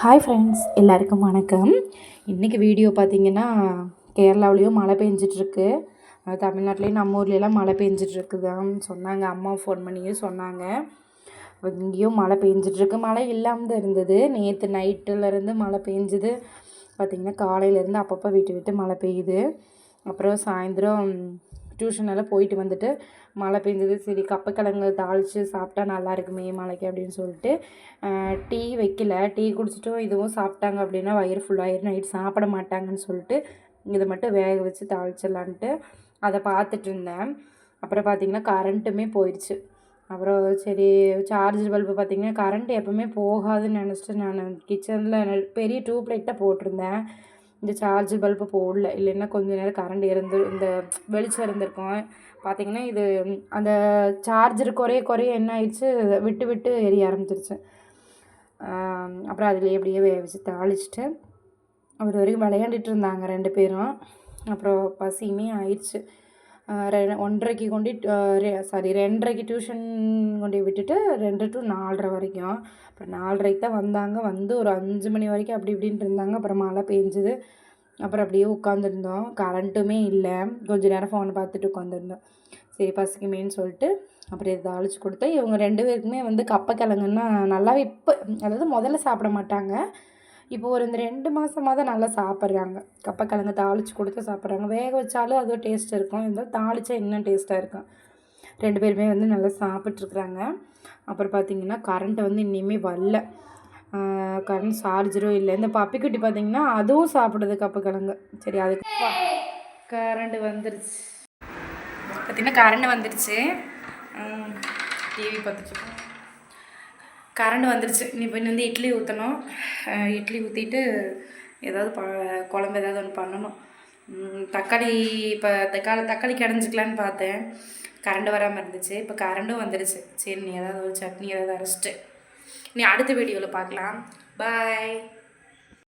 Hi friends எல்லாருக்கும் வணக்கம். இன்றைக்கி வீடியோ பார்த்தீங்கன்னா கேரளாவிலையும் மழை பெஞ்சிட்ருக்கு. தமிழ்நாட்டிலையும் நம்ம ஊர்லேலாம் மழை பெஞ்சிட்ருக்குதான் சொன்னாங்க. அம்மா ஃபோன் பண்ணியும் சொன்னாங்க. இங்கேயும் மழை பெஞ்சிட்ருக்கு. மழை இல்லாமல் தான் இருந்தது. நேற்று நைட்டுலேருந்து மழை பெஞ்சுது. பார்த்திங்கன்னா காலையிலேருந்து அப்பப்போ விட்டு விட்டு மழை பெய்யுது. அப்புறம் சாயந்தரம் டியூஷனெல்லாம் போயிட்டு வந்துட்டு மழை பெஞ்சது. சரி கப்பக்கிழங்கு தாளித்து சாப்பிட்டா நல்லா இருக்குமே மழைக்கு அப்படின்னு சொல்லிட்டு டீ வைக்கல. டீ குடிச்சிட்டும் இதுவும் சாப்பிட்டாங்க அப்படின்னா வயிறு ஃபுல்லாகிடும் நைட் சாப்பிட மாட்டாங்கன்னு சொல்லிட்டு இதை மட்டும் வேக வச்சு தாளிச்சிடலான்ட்டு அதை பார்த்துட்டு இருந்தேன். அப்புறம் பார்த்திங்கன்னா கரண்ட்டுமே போயிடுச்சு அப்புறம் சரி சார்ஜர் பல்பு பார்த்திங்கன்னா கரண்ட் எப்போவுமே போகாதுன்னு நினச்சிட்டு நான் கிச்சனில் பெரிய டியூப் தான் போட்டிருந்தேன். இந்த சார்ஜ் பல்பு போடல. இல்லைன்னா கொஞ்ச நேரம் கரண்ட் இருந்து இந்த வெளிச்சம் இருந்திருக்கும். பார்த்திங்கன்னா இது அந்த சார்ஜர் குறைய குறைய என்ன ஆயிடுச்சு? விட்டு விட்டு எரிய ஆரம்பிச்சிருச்சு. அப்புறம் அதில் எப்படியே வேக வச்சு தாளிச்சிட்டு அவர் வரைக்கும் விளையாண்டுட்டு இருந்தாங்க ரெண்டு பேரும். அப்புறம் பசியுமே ஆயிடுச்சு. ரெ ஒன்றரைக்கு கொண்டு சாரி ரெண்டரைக்கு டியூஷன் கொண்டு விட்டுட்டு ரெண்டு டு நாலரை வரைக்கும். அப்புறம் நாலரைக்கு தான் வந்தாங்க. வந்து ஒரு அஞ்சு மணி வரைக்கும் அப்படி இப்படின்ட்டு இருந்தாங்க. அப்புறம் மழை பெஞ்சுது. அப்புறம் அப்படியே உட்காந்துருந்தோம் கரண்ட்டுமே இல்லை. கொஞ்ச நேரம் ஃபோனை பார்த்துட்டு உட்காந்துருந்தோம் சரி பசிக்குமேன்னு சொல்லிட்டு அப்புறம் இதை தாளித்து கொடுத்தேன் இவங்க ரெண்டு பேருக்குமே வந்து கப்பக்கிழங்குன்னா நல்லாவே இப்போ அதாவது முதல்ல சாப்பிட மாட்டாங்க. இப்போ ஒரு இந்த ரெண்டு மாதமாக தான் நல்லா சாப்பிட்றாங்க. கப்பக்கிழங்கு தாளித்து கொடுத்து சாப்பிட்றாங்க. வேக வச்சாலும் அது டேஸ்ட் இருக்கும். இருந்தாலும் தாளித்தா இன்னும் டேஸ்ட்டாக இருக்கும். ரெண்டு பேருமே வந்து நல்லா சாப்பிட்ருக்குறாங்க. அப்புறம் பார்த்திங்கன்னா கரண்ட்டை வந்து இன்னியுமே வரல. கரண்ட் சார்ஜரும் இல்லை. இந்த பப்பிக்குட்டி பார்த்திங்கன்னா அதுவும் சாப்பிடுது கப்பக்கிழங்கு. சரி அதுக்கு கரண்ட் வந்துருச்சு. பார்த்திங்கன்னா கரண்ட் வந்துருச்சு. டிவி பார்த்துட்டு கரண்ட் வந்துருச்சு. நீ இப்போ வந்து இட்லி ஊற்றணும் இட்லி ஊற்றிட்டு ஏதாவது ப குழம்பு ஏதாவது ஒன்று பண்ணணும். தக்காளி இப்போ தக்காளி தக்காளி கிடஞ்சிக்கலான்னு பார்த்தேன். கரண்ட் வராமல் இருந்துச்சு. இப்போ கரண்டும் வந்துடுச்சு சரி நீ ஏதாவது ஒரு சட்னி ஏதாவது அரைச்சிட்டு. நீ அடுத்த வீடியோவில் பார்க்கலாம். பாய்